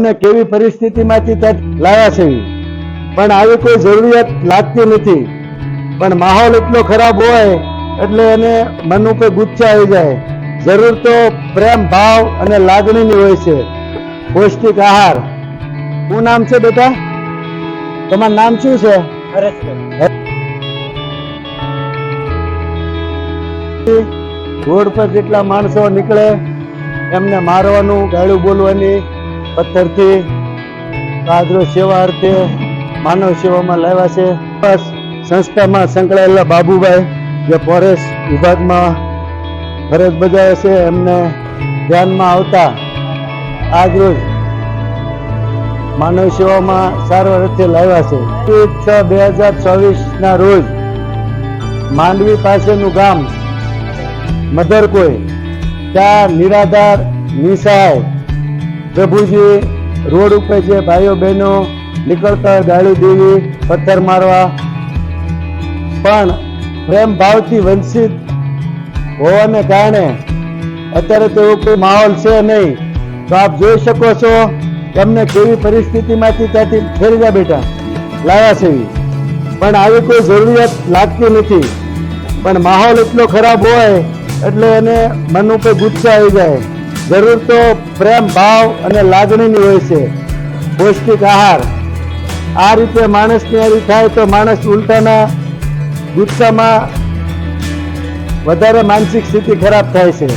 તમને કેવી પરિસ્થિતિમાંથી ત્યાં લાવ્યા છે. પણ આવી કોઈ જરૂરિયાત લાગતી નથી. પણ માહોલ એટલો ખરાબ હોય, એટલે એને મન ઉપર ગુચ્છા આવી જાય. જરૂર તો પ્રેમ, ભાવ અને લાગણીની હોય છે. પૌષ્ટિક આહાર. શું નામ છે બેટા? તમારું નામ શું છે? રોડ પર જેટલા માણસો નીકળે, એમને મારવાનું, ગાળું બોલવાની પથ્થરથી આદરો સેવા અર્થે માનવ સેવામાં લાવ્યા છે. સંસ્થામાં સંકળાયેલા બાબુભાઈ જે ફોરેસ્ટ વિભાગમાં ફરજ બજાવે છે, એમને ધ્યાનમાં આવતા આજરોજ માનવ સેવામાં સારવાર અર્થે લાવ્યા છે. એક છ બે હજાર ચોવીસના રોજ માંડવી પાસેનું ગામ મધરકોઈ ત્યાં નિરાધાર નિસહાય પ્રભુજી, રોડ ઉપર જે ભાઈઓ બહેનો નીકળતા હોય ગાળી દેવી, પથ્થર મારવા. પણ પ્રેમ ભાવથી વંચિત હોવાને કારણે અત્યારે તો એવો કોઈ માહોલ છે નહીં. તો આપ જોઈ શકો છો તમને કેવી પરિસ્થિતિમાંથી ત્યાંથી ફેરી જા બેટા. લાવ્યા છે. પણ આવી કોઈ જરૂરિયાત લાગતી નથી. પણ માહોલ એટલો ખરાબ હોય એટલે એને મન ઉપર ગુસ્સા આવી જાય. જરૂર તો પ્રેમ, ભાવ અને લાગણીની હોય છે. પૌષ્ટિક આહાર. આ રીતે માણસની હારી થાય તો માણસ ઉલટાના ગુસ્સામાં વધારે માનસિક સ્થિતિ ખરાબ થાય છે.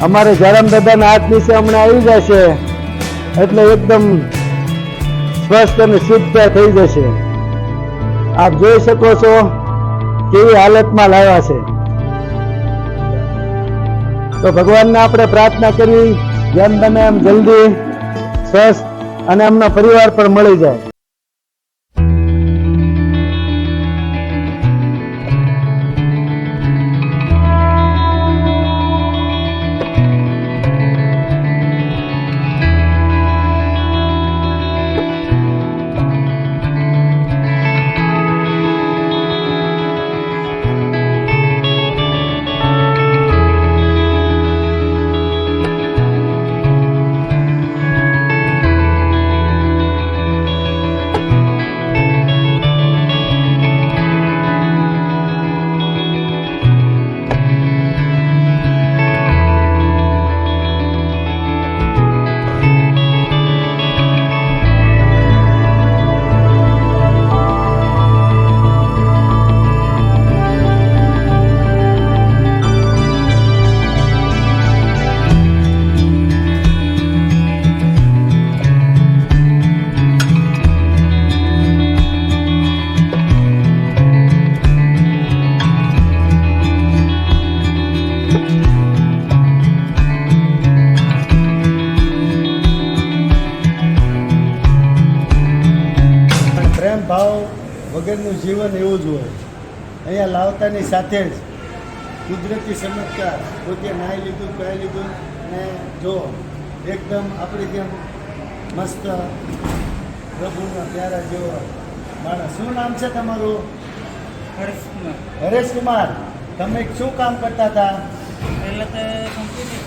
અમારે જરમ દાદાના હાથ નીચે હમણાં આવી જશે. એટલે એકદમ સ્વસ્થ અને શુદ્ધ થઈ જશે. આપ જોઈ શકો છો કેવી હાલતમાં લાવ્યા છે. તો ભગવાનને આપણે પ્રાર્થના કરી, જેમ બને એમ જલ્દી, સ્વસ્થ અને એમનો પરિવાર પણ મળી જાય. વગરનું જીવન એવું જ હોય. અહીંયા લાવતાની સાથે જ કુદરતી ચમત્કાર પોતે નાહી લીધું ખાઈ લીધું ને જો એકદમ આપણી જેમ મસ્ત પ્રભુના પ્યારા જેવો માણસ. શું નામ છે તમારું? હરેશકુમાર. હરેશ કુમાર તમે શું કામ કરતા હતા? પહેલાં તો કમ્પ્યુટર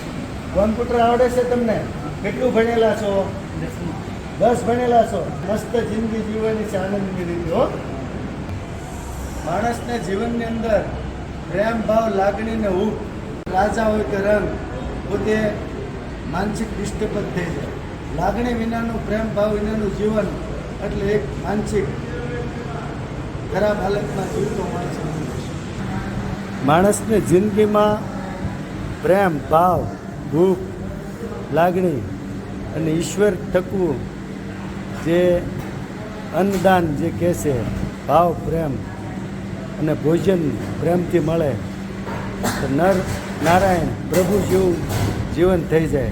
કોમ્પ્યુટર આવડે છે તમને? કેટલું ભણેલા છો? દસ ભણેલા છો. મસ્ત જિંદગી જીવવાની છે આનંદ મેળવી હો. માણસને જીવનની અંદર પ્રેમ, ભાવ લાગણી ને હૂફ રાજા હોય કે રંગ, પોતે માનસિક ડિસ્ટર્બ થઈ જાય. લાગણી વિનાનું પ્રેમ, ભાવ વિનાનું જીવન એટલે એક માનસિક ખરાબ હાલતમાં જીવતો માણસ માણસને જિંદગીમાં પ્રેમ, ભાવ, ભૂખ, લાગણી અને ઈશ્વર ટકવું જે અન્નદાન જે કહે છે, ભાવ, પ્રેમ અને ભોજન પ્રેમથી મળે. તો નર નારાયણ પ્રભુ જેવું જીવન થઈ જાય.